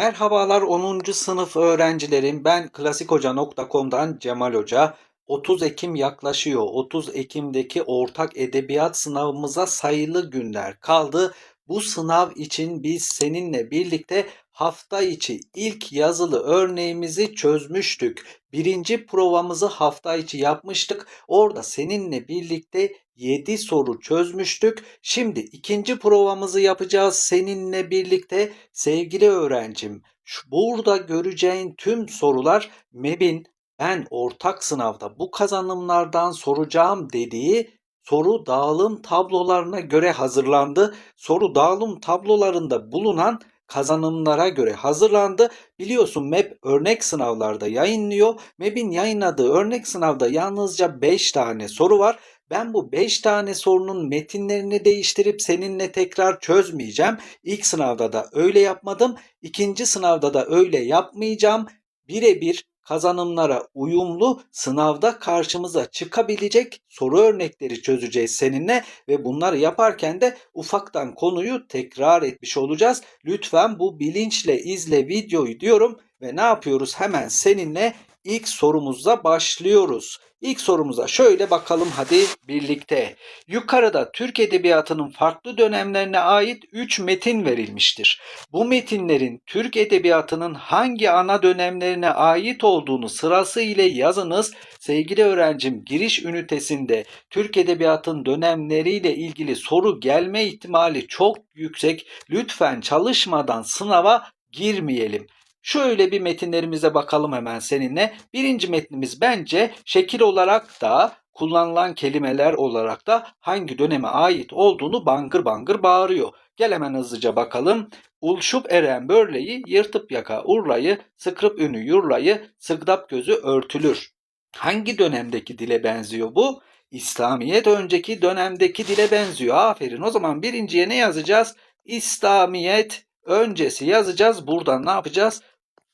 Merhabalar 10. sınıf öğrencilerim. Ben klasikhoca.com'dan Cemal Hoca. 30 Ekim yaklaşıyor. 30 Ekim'deki ortak edebiyat sınavımıza sayılı günler kaldı. Bu sınav için biz seninle birlikte hafta içi ilk yazılı örneğimizi çözmüştük. Birinci provamızı hafta içi yapmıştık. Orada seninle birlikte 7 soru çözmüştük. Şimdi ikinci provamızı yapacağız seninle birlikte. Sevgili öğrencim, şu burada göreceğin tüm sorular MEB'in ben ortak sınavda bu kazanımlardan soracağım dediği soru dağılım tablolarına göre hazırlandı. Soru dağılım tablolarında bulunan kazanımlara göre hazırlandı. Biliyorsun MEB örnek sınavlarda yayınlıyor. MEB'in yayınladığı örnek sınavda yalnızca 5 tane soru var. Ben bu 5 tane sorunun metinlerini değiştirip seninle tekrar çözmeyeceğim. İlk sınavda da öyle yapmadım. İkinci sınavda da öyle yapmayacağım. Birebir kazanımlara uyumlu sınavda karşımıza çıkabilecek soru örnekleri çözeceğiz seninle ve bunları yaparken de ufaktan konuyu tekrar etmiş olacağız. Lütfen bu bilinçle izle videoyu diyorum ve ne yapıyoruz? Hemen seninle ilk sorumuzla başlıyoruz. İlk sorumuza şöyle bakalım hadi birlikte. Yukarıda Türk Edebiyatı'nın farklı dönemlerine ait 3 metin verilmiştir. Bu metinlerin Türk Edebiyatı'nın hangi ana dönemlerine ait olduğunu sırası ile yazınız. Sevgili öğrencim giriş ünitesinde Türk Edebiyatı'nın dönemleriyle ilgili soru gelme ihtimali çok yüksek. Lütfen çalışmadan sınava girmeyelim. Şöyle bir metinlerimize bakalım hemen seninle. Birinci metnimiz bence şekil olarak da kullanılan kelimeler olarak da hangi döneme ait olduğunu bangır bangır bağırıyor. Gel hemen hızlıca bakalım. Ulşup eren börleyi, yırtıp yaka urlayı, sıkırıp ünü yurlayı, sıgdap gözü örtülür. Hangi dönemdeki dile benziyor bu? İslamiyet önceki dönemdeki dile benziyor. Aferin. O zaman birinciye ne yazacağız? İslamiyet öncesi yazacağız. Buradan ne yapacağız?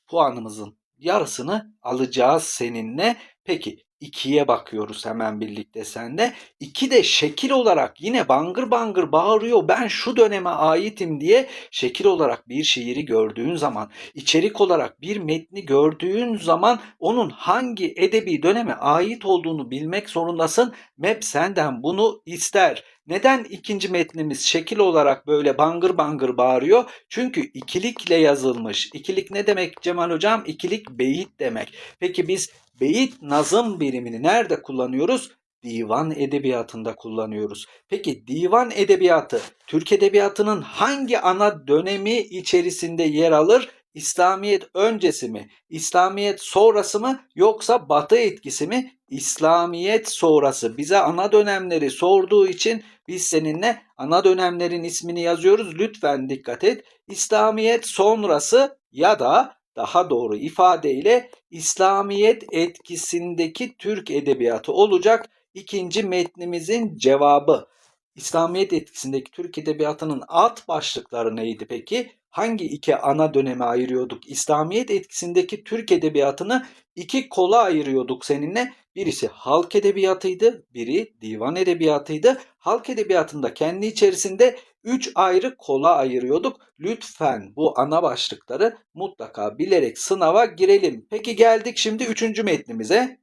Puanımızın yarısını alacağız seninle. Peki 2'ye bakıyoruz hemen birlikte senle. 2 de şekil olarak yine bangır bangır bağırıyor. Ben şu döneme aitim diye şekil olarak bir şiiri gördüğün zaman, içerik olarak bir metni gördüğün zaman onun hangi edebi döneme ait olduğunu bilmek zorundasın. MEP senden bunu ister. Neden ikinci metnimiz şekil olarak böyle bangır bangır bağırıyor? Çünkü ikilikle yazılmış. İkilik ne demek Cemal Hocam? İkilik beyit demek. Peki biz beyit nazım birimini nerede kullanıyoruz? Divan edebiyatında kullanıyoruz. Peki divan edebiyatı Türk edebiyatının hangi ana dönemi içerisinde yer alır? İslamiyet öncesi mi? İslamiyet sonrası mı? Yoksa Batı etkisi mi? İslamiyet sonrası. Bize ana dönemleri sorduğu için biz seninle ana dönemlerin ismini yazıyoruz. Lütfen dikkat et. İslamiyet sonrası ya da daha doğru ifadeyle İslamiyet etkisindeki Türk edebiyatı olacak ikinci metnimizin cevabı. İslamiyet etkisindeki Türk edebiyatının alt başlıkları neydi peki? Hangi iki ana döneme ayırıyorduk? İslamiyet etkisindeki Türk edebiyatını iki kola ayırıyorduk seninle. Birisi halk edebiyatıydı, biri divan edebiyatıydı. Halk edebiyatında kendi içerisinde 3 ayrı kola ayırıyorduk. Lütfen bu ana başlıkları mutlaka bilerek sınava girelim. Peki geldik şimdi 3. metnimize.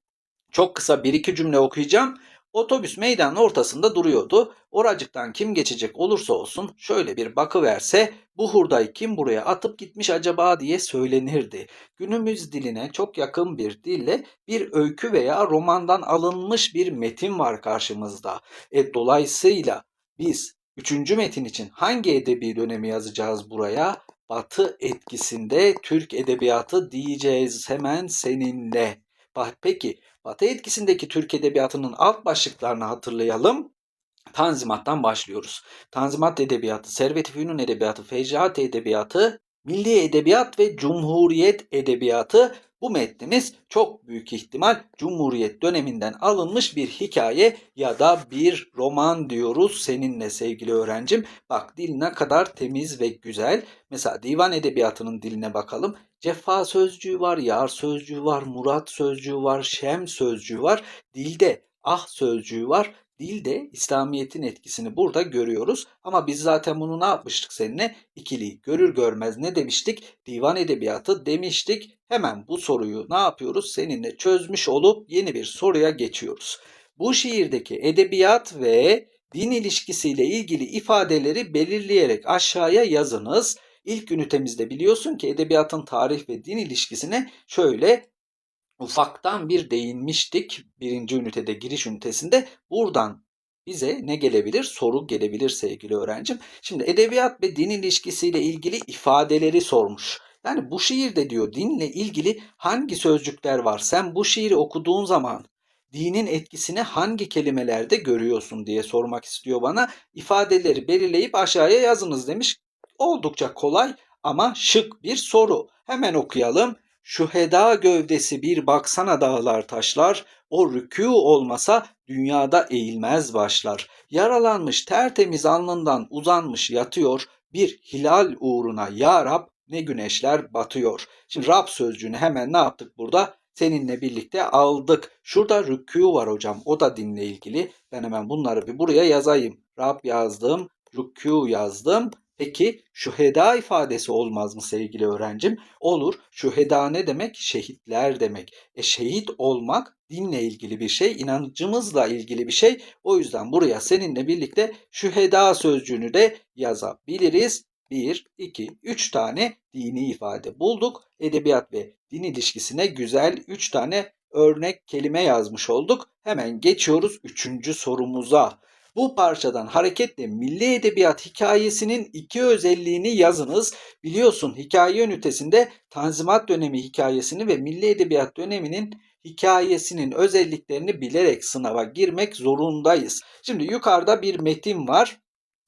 Çok kısa 1-2 cümle okuyacağım. Otobüs meydanın ortasında duruyordu. Oracıktan kim geçecek olursa olsun şöyle bir bakıverse bu hurdayı kim buraya atıp gitmiş acaba diye söylenirdi. Günümüz diline çok yakın bir dille bir öykü veya romandan alınmış bir metin var karşımızda. E, dolayısıyla biz üçüncü metin için hangi edebi dönemi yazacağız buraya? Batı etkisinde Türk edebiyatı diyeceğiz hemen seninle. Peki Batı etkisindeki Türk edebiyatının alt başlıklarını hatırlayalım. Tanzimat'tan başlıyoruz. Tanzimat edebiyatı, Servet-i Fünun edebiyatı, Feycaat edebiyatı, Milli edebiyat ve Cumhuriyet edebiyatı bu metnimiz çok büyük ihtimal Cumhuriyet döneminden alınmış bir hikaye ya da bir roman diyoruz seninle sevgili öğrencim. Bak dil ne kadar temiz ve güzel. Mesela divan edebiyatının diline bakalım. Cefa sözcüğü var, yar sözcüğü var, murat sözcüğü var, şem sözcüğü var. Dilde ah sözcüğü var. Dilde İslamiyet'in etkisini burada görüyoruz. Ama biz zaten bunu ne yapmıştık seninle? İkiliyi görür görmez ne demiştik? Divan edebiyatı demiştik. Hemen bu soruyu ne yapıyoruz? Seninle çözmüş olup yeni bir soruya geçiyoruz. Bu şiirdeki edebiyat ve din ilişkisiyle ilgili ifadeleri belirleyerek aşağıya yazınız. İlk ünitemizde biliyorsun ki edebiyatın tarih ve din ilişkisine şöyle ufaktan bir değinmiştik. Birinci ünitede giriş ünitesinde buradan bize ne gelebilir? Soru gelebilir sevgili öğrencim. Şimdi edebiyat ve din ilişkisiyle ilgili ifadeleri sormuş. Yani bu şiirde diyor dinle ilgili hangi sözcükler var? Sen bu şiiri okuduğun zaman dinin etkisini hangi kelimelerde görüyorsun diye sormak istiyor bana. İfadeleri belirleyip aşağıya yazınız demiş. Oldukça kolay ama şık bir soru. Hemen okuyalım. Şu heda gövdesi bir baksana dağlar taşlar, o rükû olmasa dünyada eğilmez başlar. Yaralanmış tertemiz alnından uzanmış yatıyor, bir hilal uğruna ya Rab ne güneşler batıyor. Şimdi Rab sözcüğünü hemen ne yaptık burada? Seninle birlikte aldık. Şurada rükû var hocam. O da dinle ilgili. Ben hemen bunları bir buraya yazayım. Rab yazdım. Rükû yazdım. Peki şüheda ifadesi olmaz mı sevgili öğrencim? Olur. Şüheda ne demek? Şehitler demek. E şehit olmak dinle ilgili bir şey, inancımızla ilgili bir şey. O yüzden buraya seninle birlikte şüheda sözcüğünü de yazabiliriz. 1, 2, 3 tane dini ifade bulduk. Edebiyat ve din ilişkisine güzel 3 tane örnek kelime yazmış olduk. Hemen geçiyoruz 3. sorumuza. Bu parçadan hareketle milli edebiyat hikayesinin iki özelliğini yazınız. Biliyorsun hikaye ünitesinde Tanzimat dönemi hikayesini ve milli edebiyat döneminin hikayesinin özelliklerini bilerek sınava girmek zorundayız. Şimdi yukarıda bir metin var.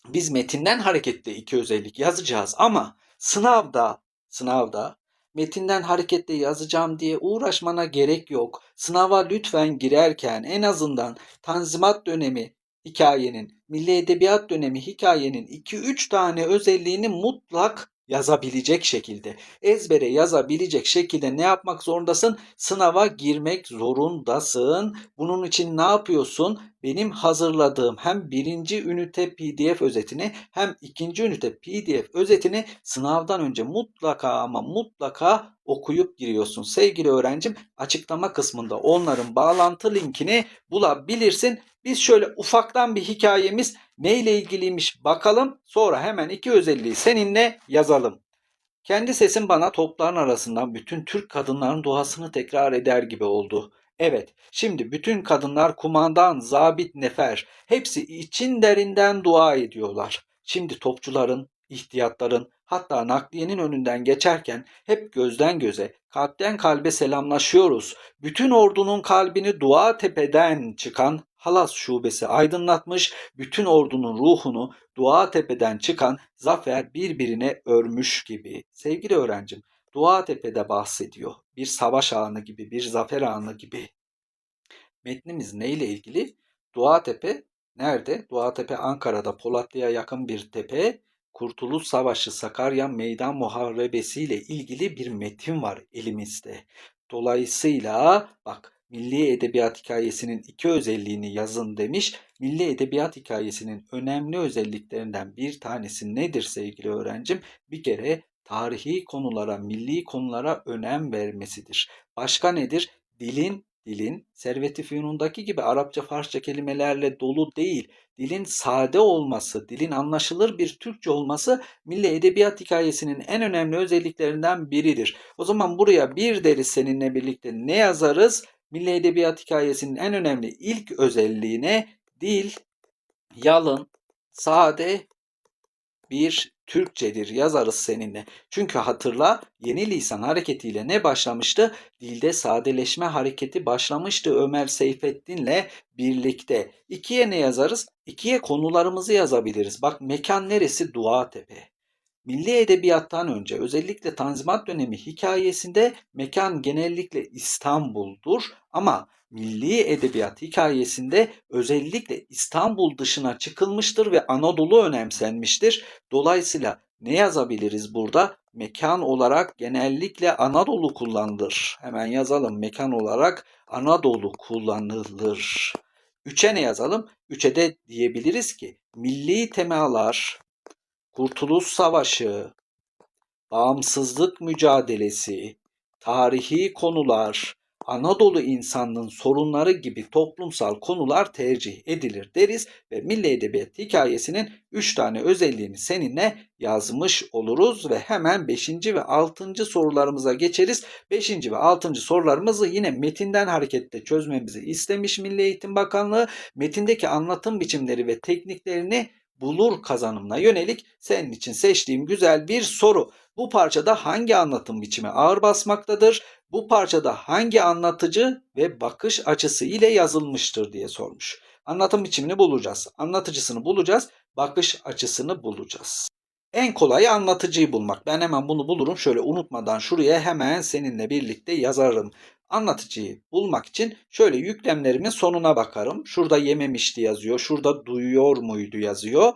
Biz metinden hareketle iki özellik yazacağız ama sınavda sınavda metinden hareketle yazacağım diye uğraşmana gerek yok. Sınava lütfen girerken en azından Tanzimat dönemi hikayenin, Milli Edebiyat dönemi hikayenin 2-3 tane özelliğini mutlak yazabilecek şekilde, ezbere yazabilecek şekilde ne yapmak zorundasın? Sınava girmek zorundasın. Bunun için ne yapıyorsun? Benim hazırladığım hem birinci ünite PDF özetini hem ikinci ünite PDF özetini sınavdan önce mutlaka ama mutlaka okuyup giriyorsun. Sevgili öğrencim açıklama kısmında onların bağlantı linkini bulabilirsin. Biz şöyle ufaktan bir hikayemiz neyle ilgiliymiş bakalım. Sonra hemen iki özelliği seninle yazalım. Kendi sesim bana topların arasından bütün Türk kadınların duasını tekrar eder gibi oldu. Evet, şimdi bütün kadınlar kumandan, zabit, nefer hepsi için derinden dua ediyorlar. Şimdi topçuların, ihtiyatların, hatta nakliyenin önünden geçerken hep gözden göze, kalpten kalbe selamlaşıyoruz. Bütün ordunun kalbini dua tepeden çıkan Halas şubesi aydınlatmış, bütün ordunun ruhunu Dua Tepe'den çıkan zafer birbirine örmüş gibi. Sevgili öğrencim, Dua Tepe'de bahsediyor. Bir savaş anı gibi, bir zafer anı gibi. Metnimiz neyle ilgili? Dua Tepe nerede? Dua Tepe Ankara'da Polatlı'ya yakın bir tepe. Kurtuluş Savaşı Sakarya Meydan Muharebesi ile ilgili bir metin var elimizde. Dolayısıyla bak Milli Edebiyat Hikayesinin iki özelliğini yazın demiş. Milli Edebiyat Hikayesinin önemli özelliklerinden bir tanesi nedir sevgili öğrencim? Bir kere tarihi konulara, milli konulara önem vermesidir. Başka nedir? Dilin dilin Servet-i Fünun'daki gibi Arapça Farsça kelimelerle dolu değil, dilin sade olması, dilin anlaşılır bir Türkçe olması milli edebiyat hikayesinin en önemli özelliklerinden biridir. O zaman buraya bir deriz seninle birlikte ne yazarız? Milli Edebiyat hikayesinin en önemli ilk özelliğine dil, yalın, sade bir Türkçedir yazarız seninle. Çünkü hatırla yeni lisan hareketiyle ne başlamıştı? Dilde sadeleşme hareketi başlamıştı Ömer Seyfettin'le birlikte. İkiye ne yazarız? İkiye konularımızı yazabiliriz. Bak mekan neresi? Dua Tepe. Milli edebiyattan önce özellikle Tanzimat dönemi hikayesinde mekan genellikle İstanbul'dur ama milli edebiyat hikayesinde özellikle İstanbul dışına çıkılmıştır ve Anadolu önemsenmiştir. Dolayısıyla ne yazabiliriz burada? Mekan olarak genellikle Anadolu kullanılır. Hemen yazalım mekan olarak Anadolu kullanılır. 3'e ne yazalım? 3'e de diyebiliriz ki milli temalar, Kurtuluş Savaşı, bağımsızlık mücadelesi, tarihi konular, Anadolu insanlığın sorunları gibi toplumsal konular tercih edilir deriz ve Milli Edebiyat hikayesinin 3 tane özelliğini seninle yazmış oluruz ve hemen 5. ve 6. sorularımıza geçeriz. 5. ve 6. sorularımızı yine metinden hareketle çözmemizi istemiş Milli Eğitim Bakanlığı. Metindeki anlatım biçimleri ve tekniklerini bulur kazanımına yönelik senin için seçtiğim güzel bir soru. Bu parçada hangi anlatım biçimi ağır basmaktadır? Bu parçada hangi anlatıcı ve bakış açısı ile yazılmıştır diye sormuş. Anlatım biçimini bulacağız. Anlatıcısını bulacağız. Bakış açısını bulacağız. En kolayı anlatıcıyı bulmak. Ben hemen bunu bulurum. Şöyle unutmadan şuraya hemen seninle birlikte yazarım. Anlatıcıyı bulmak için şöyle yüklemlerimin sonuna bakarım. Şurada yememişti yazıyor. Şurada duyuyor muydu yazıyor.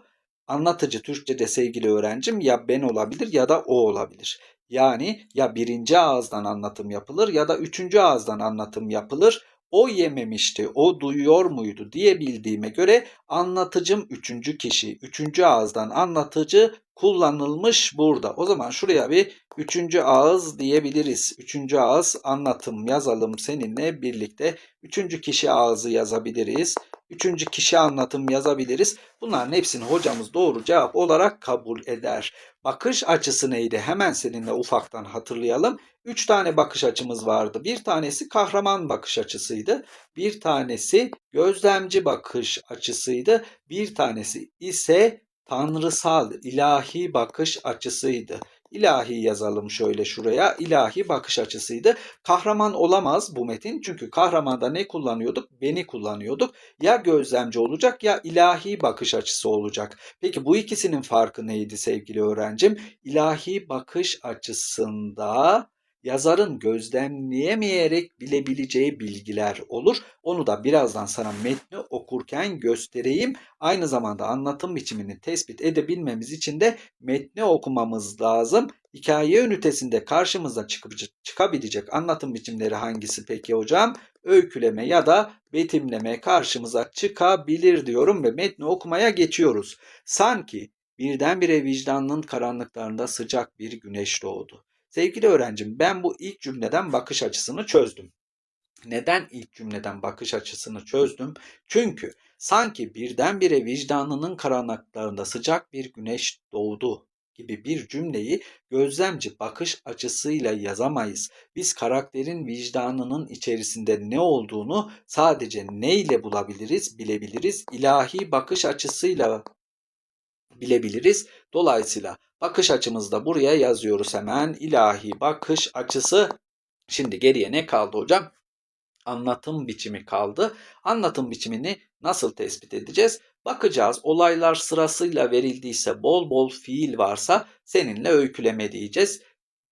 Anlatıcı Türkçe'de sevgili öğrencim ya ben olabilir ya da o olabilir. Yani ya birinci ağızdan anlatım yapılır ya da üçüncü ağızdan anlatım yapılır. O yememişti, o duyuyor muydu diyebildiğime göre anlatıcım üçüncü kişi, üçüncü ağızdan anlatıcı kullanılmış burada. O zaman şuraya bir üçüncü ağız diyebiliriz. Üçüncü ağız anlatım yazalım seninle birlikte. Üçüncü kişi ağzı yazabiliriz. Üçüncü kişi anlatım yazabiliriz. Bunların hepsini hocamız doğru cevap olarak kabul eder. Bakış açısı neydi? Hemen seninle ufaktan hatırlayalım. Üç tane bakış açımız vardı. Bir tanesi kahraman bakış açısıydı. Bir tanesi gözlemci bakış açısıydı. Bir tanesi ise tanrısal, ilahi bakış açısıydı. İlahi yazalım şöyle şuraya. İlahi bakış açısıydı. Kahraman olamaz bu metin. Çünkü kahramanda ne kullanıyorduk? Beni kullanıyorduk. Ya gözlemci olacak ya ilahi bakış açısı olacak. Peki bu ikisinin farkı neydi sevgili öğrencim? İlahi bakış açısında yazarın gözlemleyemeyerek bilebileceği bilgiler olur. Onu da birazdan sana metni okurken göstereyim. Aynı zamanda anlatım biçimini tespit edebilmemiz için de metni okumamız lazım. Hikaye ünitesinde karşımıza çıkıp çıkabilecek anlatım biçimleri hangisi peki hocam? Öyküleme ya da betimleme karşımıza çıkabilir diyorum ve metni okumaya geçiyoruz. Sanki birdenbire vicdanının karanlıklarında sıcak bir güneş doğdu. Sevgili öğrencim ben bu ilk cümleden bakış açısını çözdüm. Neden ilk cümleden bakış açısını çözdüm? Çünkü sanki birdenbire vicdanının karanlıklarında sıcak bir güneş doğdu gibi bir cümleyi gözlemci bakış açısıyla yazamayız. Biz karakterin vicdanının içerisinde ne olduğunu sadece ne ile bulabiliriz, bilebiliriz. İlahi bakış açısıyla bilebiliriz. Dolayısıyla bakış açımızda buraya yazıyoruz hemen. İlahi bakış açısı. Şimdi geriye ne kaldı hocam? Anlatım biçimi kaldı. Anlatım biçimini nasıl tespit edeceğiz? Bakacağız olaylar sırasıyla verildiyse bol bol fiil varsa seninle öyküleme diyeceğiz.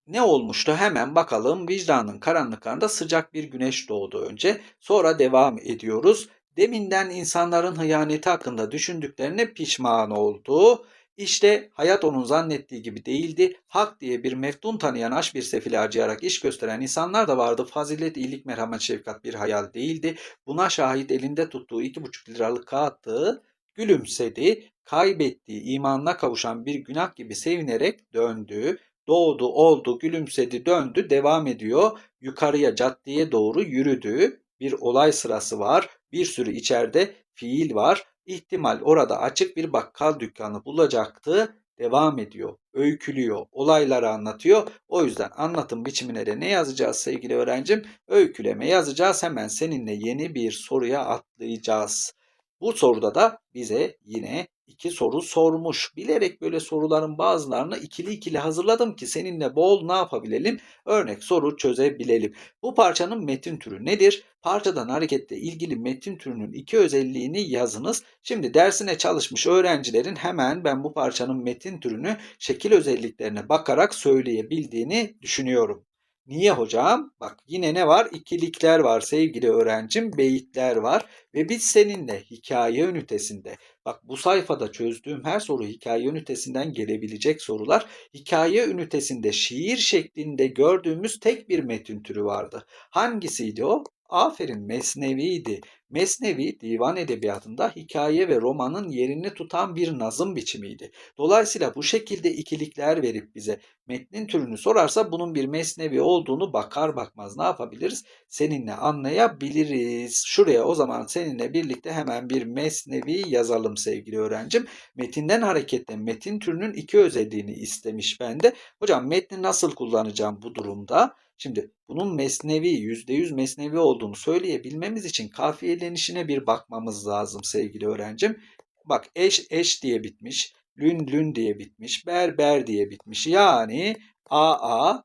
Ne olmuştu hemen bakalım vicdanın karanlıklarında sıcak bir güneş doğdu önce. Sonra devam ediyoruz. Deminden insanların hıyaneti hakkında düşündüklerine pişman oldu. İşte hayat onun zannettiği gibi değildi. Hak diye bir meftun tanıyan aş bir sefili harcayarak iş gösteren insanlar da vardı. Fazilet, iyilik, merhamet, şefkat bir hayal değildi. Buna şahit elinde tuttuğu iki buçuk liralık kağıtı gülümsedi. Kaybettiği imanına kavuşan bir günah gibi sevinerek döndü. Doğdu, oldu, gülümsedi, döndü, devam ediyor. Yukarıya caddeye doğru yürüdü. Bir olay sırası var. Bir sürü içeride fiil var. İhtimal orada açık bir bakkal dükkanı bulacaktı. Devam ediyor, öykülüyor, olayları anlatıyor. O yüzden anlatım biçimine de ne yazacağız sevgili öğrencim? Öyküleme yazacağız. Hemen seninle yeni bir soruya atlayacağız. Bu soruda da bize yine iki soru sormuş. Bilerek böyle soruların bazılarını ikili ikili hazırladım ki seninle bol ne yapabilelim? Örnek soru çözebilelim. Bu parçanın metin türü nedir? Parçadan hareketle ilgili metin türünün iki özelliğini yazınız. Şimdi dersine çalışmış öğrencilerin hemen ben bu parçanın metin türünü şekil özelliklerine bakarak söyleyebildiğini düşünüyorum. Niye hocam? Bak yine ne var? İkilikler var sevgili öğrencim. Beyitler var. Ve biz seninle hikaye ünitesinde bak bu sayfada çözdüğüm her soru hikaye ünitesinden gelebilecek sorular. Hikaye ünitesinde şiir şeklinde gördüğümüz tek bir metin türü vardı. Hangisiydi o? Aferin Mesnevi'ydi. Mesnevi divan edebiyatında hikaye ve romanın yerini tutan bir nazım biçimiydi. Dolayısıyla bu şekilde ikilikler verip bize metnin türünü sorarsa bunun bir mesnevi olduğunu bakar bakmaz ne yapabiliriz? Seninle anlayabiliriz. Şuraya o zaman seninle birlikte hemen bir mesnevi yazalım sevgili öğrencim. Metinden hareketle metin türünün iki özelliğini istemiş bende. Hocam metni nasıl kullanacağım bu durumda? Şimdi bunun mesnevi, %100 mesnevi olduğunu söyleyebilmemiz için kafiyelenişine bir bakmamız lazım sevgili öğrencim. Bak eş eş diye bitmiş, lün lün diye bitmiş, ber ber diye bitmiş. Yani a a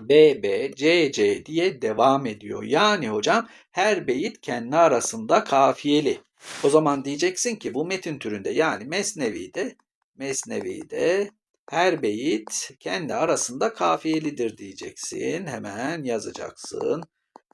B, B, C, C diye devam ediyor. Yani hocam her beyit kendi arasında kafiyeli. O zaman diyeceksin ki bu metin türünde yani Mesnevi'de Mesnevi'de her beyit kendi arasında kafiyelidir diyeceksin. Hemen yazacaksın.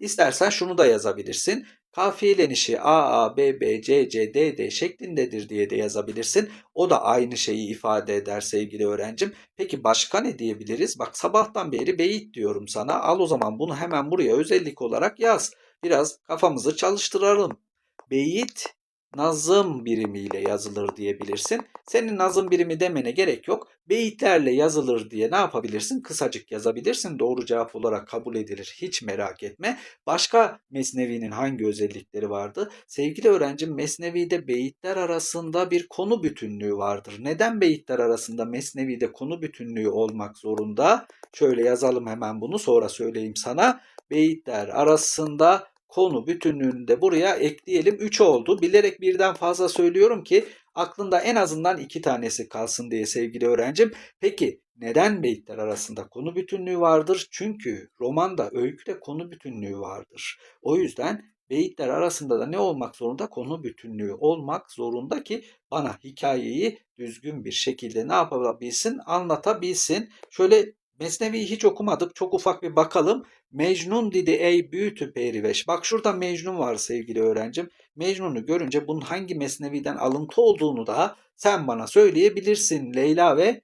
İstersen şunu da yazabilirsin. Kafiyelenişi A, A, B, B, C, C, D, D şeklindedir diye de yazabilirsin. O da aynı şeyi ifade eder sevgili öğrencim. Peki başka ne diyebiliriz? Bak sabahtan beri beyit diyorum sana. Al o zaman bunu hemen buraya özellik olarak yaz. Biraz kafamızı çalıştıralım. Beyit nazım birimiyle yazılır diyebilirsin. Senin nazım birimi demene gerek yok. Beyitlerle yazılır diye ne yapabilirsin? Kısacık yazabilirsin. Doğru cevap olarak kabul edilir. Hiç merak etme. Başka Mesnevi'nin hangi özellikleri vardı? Sevgili öğrencim Mesnevi'de beyitler arasında bir konu bütünlüğü vardır. Neden beyitler arasında Mesnevi'de konu bütünlüğü olmak zorunda? Şöyle yazalım hemen bunu sonra söyleyeyim sana. Beyitler arasında konu bütünlüğünü de buraya ekleyelim. 3 oldu. Bilerek birden fazla söylüyorum ki aklında en azından iki tanesi kalsın diye sevgili öğrencim. Peki neden beyitler arasında konu bütünlüğü vardır? Çünkü romanda öyküde konu bütünlüğü vardır. O yüzden beyitler arasında da ne olmak zorunda? Konu bütünlüğü olmak zorunda ki bana hikayeyi düzgün bir şekilde ne yapabilsin? Anlatabilsin. Şöyle Mesnevi'yi hiç okumadık. Çok ufak bir bakalım. Mecnun dedi ey büyütü periveş. Bak şurada Mecnun var sevgili öğrencim. Mecnun'u görünce bunun hangi Mesnevi'den alıntı olduğunu da sen bana söyleyebilirsin. Leyla ve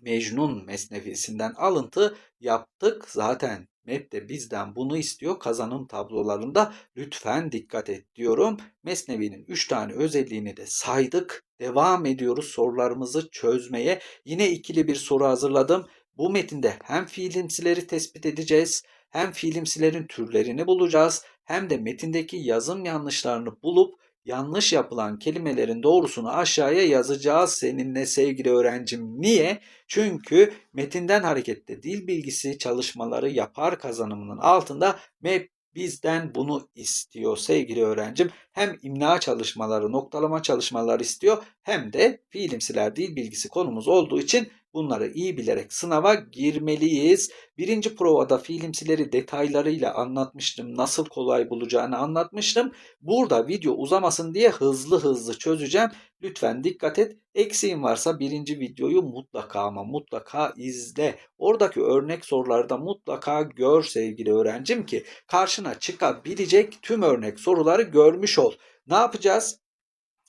Mecnun Mesnevisinden alıntı yaptık zaten. MEP de bizden bunu istiyor kazanım tablolarında. Lütfen dikkat et diyorum. Mesnevi'nin 3 tane özelliğini de saydık. Devam ediyoruz sorularımızı çözmeye. Yine ikili bir soru hazırladım. Bu metinde hem fiilimsileri tespit edeceğiz, hem fiilimsilerin türlerini bulacağız, hem de metindeki yazım yanlışlarını bulup yanlış yapılan kelimelerin doğrusunu aşağıya yazacağız seninle sevgili öğrencim. Niye? Çünkü metinden hareketle dil bilgisi çalışmaları yapar kazanımının altında MEP bizden bunu istiyor sevgili öğrencim. Hem imla çalışmaları, noktalama çalışmaları istiyor hem de fiilimsiler dil bilgisi konumuz olduğu için Bunları iyi bilerek sınava girmeliyiz. Birinci provada fiilimsileri detaylarıyla anlatmıştım. Nasıl kolay bulacağını anlatmıştım. Burada video uzamasın diye hızlı hızlı çözeceğim. Lütfen dikkat et. Eksiğin varsa birinci videoyu mutlaka ama mutlaka izle. Oradaki örnek sorularda mutlaka gör sevgili öğrencim ki karşına çıkabilecek tüm örnek soruları görmüş ol. Ne yapacağız?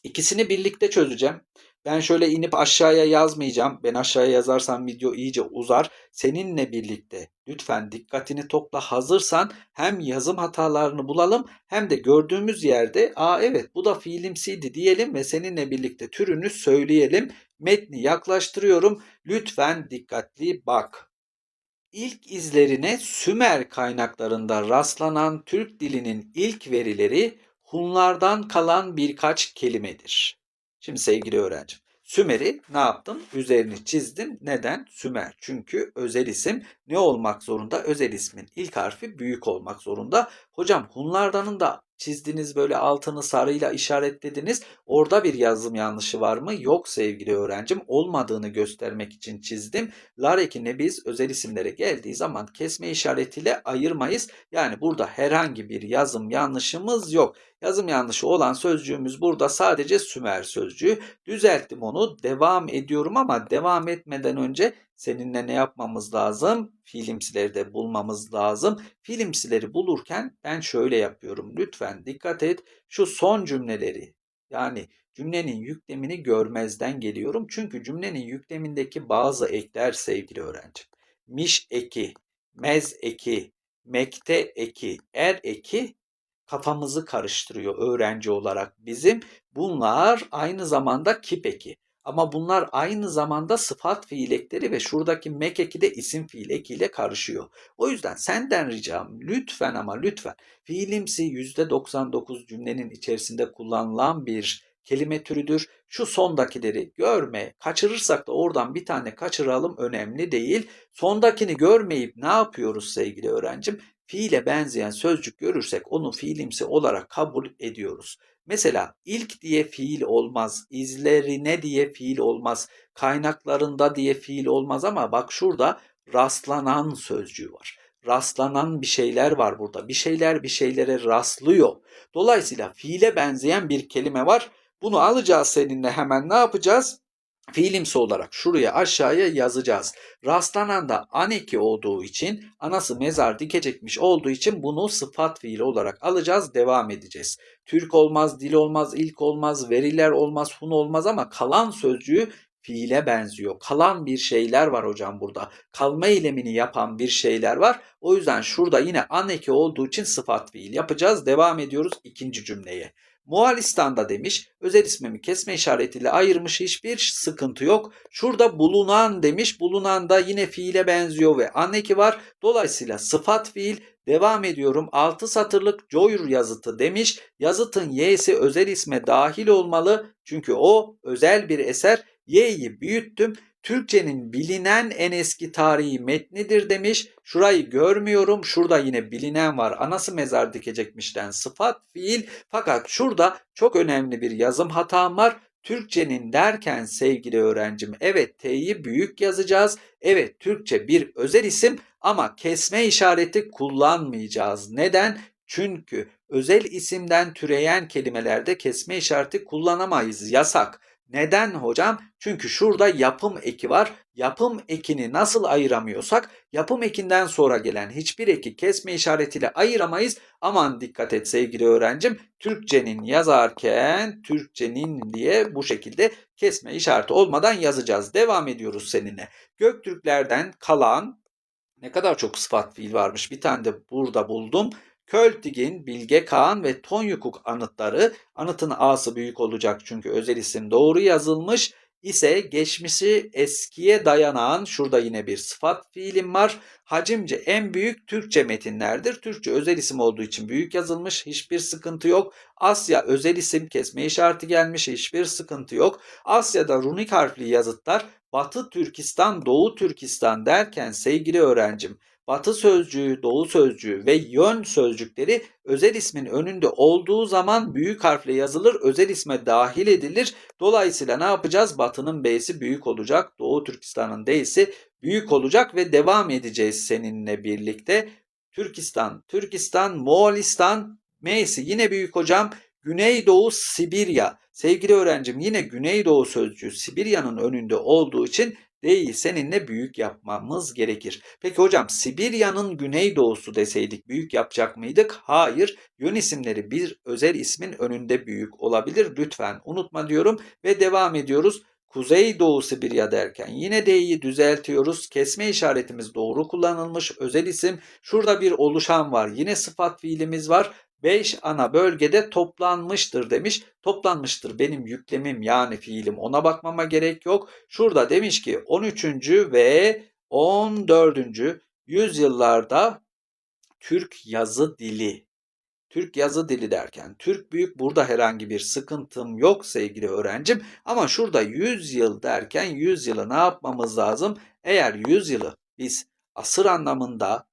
İkisini birlikte çözeceğim. Ben şöyle inip aşağıya yazmayacağım. Ben aşağıya yazarsam video iyice uzar. Seninle birlikte lütfen dikkatini topla. Hazırsan hem yazım hatalarını bulalım hem de gördüğümüz yerde aa evet bu da fiilimsiydi diyelim ve seninle birlikte türünü söyleyelim. Metni yaklaştırıyorum. Lütfen dikkatli bak. İlk izlerine Sümer kaynaklarında rastlanan Türk dilinin ilk verileri Hunlardan kalan birkaç kelimedir. Şimdi sevgili öğrencim, Sümer'i ne yaptım? Üzerini çizdim. Neden? Sümer. Çünkü özel isim ne olmak zorunda? Özel ismin ilk harfi büyük olmak zorunda. Hocam Hunlardan'ın da çizdiniz böyle altını sarıyla işaretlediniz. Orada bir yazım yanlışı var mı? Yok sevgili öğrencim. Olmadığını göstermek için çizdim. Lar ekine biz özel isimlere geldiği zaman kesme işaretiyle ayırmayız. Yani burada herhangi bir yazım yanlışımız yok. Yazım yanlışı olan sözcüğümüz burada sadece Sümer sözcüğü. Düzelttim onu. Devam ediyorum ama devam etmeden önce seninle ne yapmamız lazım? Fiilimsileri de bulmamız lazım. Fiilimsileri bulurken ben şöyle yapıyorum. Lütfen dikkat et. Şu son cümleleri yani cümlenin yüklemini görmezden geliyorum. Çünkü cümlenin yüklemindeki bazı ekler sevgili öğrenci. Miş eki, mez eki, mekte eki, er eki kafamızı karıştırıyor öğrenci olarak bizim. Bunlar aynı zamanda kip eki. Ama bunlar aynı zamanda sıfat fiil ekleri ve şuradaki mek eki de isim fiil ekiyle karışıyor. O yüzden senden ricam lütfen ama lütfen fiilimsi %99 cümlenin içerisinde kullanılan bir kelime türüdür. Şu sondakileri görme, kaçırırsak da oradan bir tane kaçıralım önemli değil. Sondakini görmeyip ne yapıyoruz sevgili öğrencim? Fiile benzeyen sözcük görürsek onu fiilimsi olarak kabul ediyoruz. Mesela ilk diye fiil olmaz, izlerine diye fiil olmaz, kaynaklarında diye fiil olmaz ama bak şurada rastlanan sözcüğü var. Rastlanan bir şeyler var burada. Bir şeyler bir şeylere rastlıyor. Dolayısıyla fiile benzeyen bir kelime var. Bunu alacağız seninle hemen ne yapacağız? Fiilimsi olarak şuraya aşağıya yazacağız. Rastlanan da aneki olduğu için anası mezar dikecekmiş olduğu için bunu sıfat fiili olarak alacağız devam edeceğiz. Türk olmaz, dil olmaz, ilk olmaz, veriler olmaz, hun olmaz ama kalan sözcüğü fiile benziyor. Kalan bir şeyler var hocam burada. Kalma eylemini yapan bir şeyler var. O yüzden şurada yine aneki olduğu için sıfat fiil yapacağız. Devam ediyoruz ikinci cümleye. Moğolistan'da demiş özel ismimi kesme işaretiyle ayırmış hiçbir sıkıntı yok. Şurada bulunan demiş bulunan da yine fiile benziyor ve anneki var. Dolayısıyla sıfat fiil devam ediyorum 6 satırlık joyur yazıtı demiş. Yazıtın y'si özel isme dahil olmalı çünkü o özel bir eser. Y'yi büyüttüm. Türkçenin bilinen en eski tarihi metnidir demiş. Şurayı görmüyorum. Şurada yine bilinen var. Anası mezar dikecekmişten sıfat fiil. Fakat şurada çok önemli bir yazım hatam var. Türkçenin derken sevgili öğrencim evet T'yi büyük yazacağız. Evet Türkçe bir özel isim ama kesme işareti kullanmayacağız. Neden? Çünkü özel isimden türeyen kelimelerde kesme işareti kullanamayız. Yasak. Neden hocam? Çünkü şurada yapım eki var. Yapım ekini nasıl ayıramıyorsak yapım ekinden sonra gelen hiçbir eki kesme işaretiyle ayıramayız. Aman dikkat et sevgili öğrencim. Türkçenin yazarken Türkçenin diye bu şekilde kesme işareti olmadan yazacağız. Devam ediyoruz seninle. Göktürklerden kalan ne kadar çok sıfat fiil varmış. Bir tane de burada buldum. Költigin, Bilge Kağan ve Tonyukuk anıtları, anıtın A'sı büyük olacak çünkü özel isim doğru yazılmış ise geçmişi eskiye dayanan, şurada yine bir sıfat fiilim var. Hacimce en büyük Türkçe metinlerdir. Türkçe özel isim olduğu için büyük yazılmış, hiçbir sıkıntı yok. Asya özel isim kesme işareti gelmiş, hiçbir sıkıntı yok. Asya'da runik harfli yazıtlar Batı Türkistan, Doğu Türkistan derken sevgili öğrencim batı sözcüğü, doğu sözcüğü ve yön sözcükleri özel ismin önünde olduğu zaman büyük harfle yazılır, özel isme dahil edilir. Dolayısıyla ne yapacağız? Batı'nın B'si büyük olacak, Doğu Türkistan'ın D'si büyük olacak ve devam edeceğiz seninle birlikte. Türkistan, Türkistan, Moğolistan, M'si yine büyük hocam. Güneydoğu Sibirya. Sevgili öğrencim yine Güneydoğu sözcüğü Sibirya'nın önünde olduğu için D'yi seninle büyük yapmamız gerekir. Peki hocam Sibirya'nın güneydoğusu deseydik büyük yapacak mıydık? Hayır. Yön isimleri bir özel ismin önünde büyük olabilir. Lütfen unutma diyorum ve devam ediyoruz. Kuzeydoğu Sibirya derken yine D'yi düzeltiyoruz. Kesme işaretimiz doğru kullanılmış. Özel isim. Şurada bir oluşan var. Yine sıfat fiilimiz var. 5 ana bölgede toplanmıştır demiş. Toplanmıştır benim yüklemim yani fiilim ona bakmama gerek yok. Şurada demiş ki 13. ve 14. yüzyıllarda Türk yazı dili Türk yazı dili derken Türk büyük burada herhangi bir sıkıntım yok sevgili öğrencim. Ama şurada 100 yıl derken 100 yılı ne yapmamız lazım? Eğer 100 yılı biz asır anlamında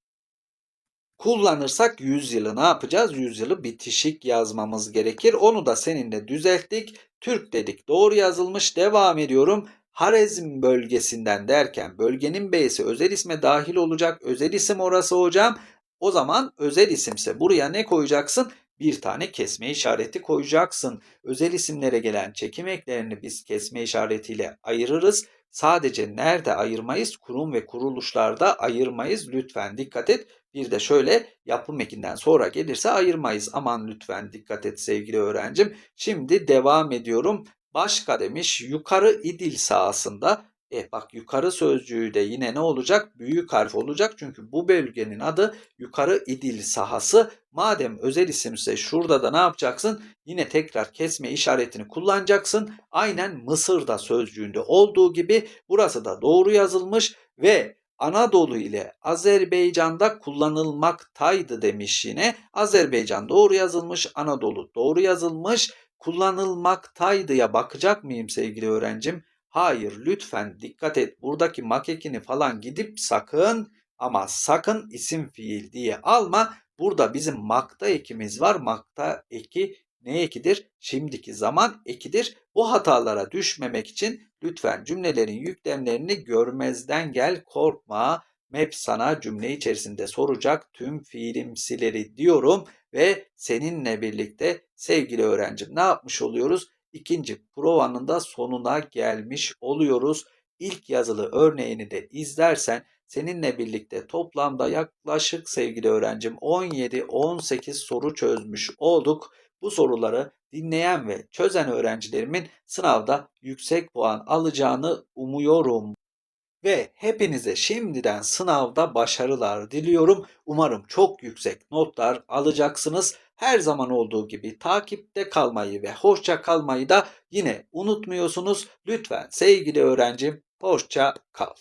kullanırsak 100 yılı ne yapacağız? 100 yılı bitişik yazmamız gerekir. Onu da seninle düzelttik. Türk dedik. Doğru yazılmış. Devam ediyorum. Harezm bölgesinden derken bölgenin B'si özel isme dahil olacak. Özel isim orası hocam. O zaman özel isimse buraya ne koyacaksın? Bir tane kesme işareti koyacaksın. Özel isimlere gelen çekim eklerini biz kesme işaretiyle ayırırız. Sadece nerede ayırmayız? Kurum ve kuruluşlarda ayırmayız. Lütfen dikkat et. Bir de şöyle yapım ekinden sonra gelirse ayırmayız. Aman lütfen dikkat et sevgili öğrencim. Şimdi devam ediyorum. Başka demiş yukarı İdil sahasında E bak yukarı sözcüğü de yine ne olacak? Büyük harf olacak. Çünkü bu bölgenin adı yukarı İdil sahası. Madem özel isimse şurada da ne yapacaksın? Yine tekrar kesme işaretini kullanacaksın. Aynen Mısır'da sözcüğünde olduğu gibi burası da doğru yazılmış ve Anadolu ile Azerbaycan'da kullanılmaktaydı demiş yine. Azerbaycan doğru yazılmış, Anadolu doğru yazılmış. Kullanılmaktaydıya bakacak mıyım sevgili öğrencim? Hayır lütfen dikkat et. Buradaki makekini falan gidip sakın ama sakın isim fiil diye alma. Burada bizim makta ekimiz var. Makta eki ne ekidir? Şimdiki zaman ekidir. Bu hatalara düşmemek için lütfen cümlelerin yüklemlerini görmezden gel korkma. MEP sana cümle içerisinde soracak tüm fiilimsileri diyorum ve seninle birlikte sevgili öğrencim ne yapmış oluyoruz? İkinci provanın da sonuna gelmiş oluyoruz. İlk yazılı örneğini de izlersen seninle birlikte toplamda yaklaşık sevgili öğrencim 17-18 soru çözmüş olduk. Bu soruları dinleyen ve çözen öğrencilerimin sınavda yüksek puan alacağını umuyorum. Ve hepinize şimdiden sınavda başarılar diliyorum. Umarım çok yüksek notlar alacaksınız. Her zaman olduğu gibi takipte kalmayı ve hoşça kalmayı da yine unutmuyorsunuz. Lütfen sevgili öğrencim hoşça kal.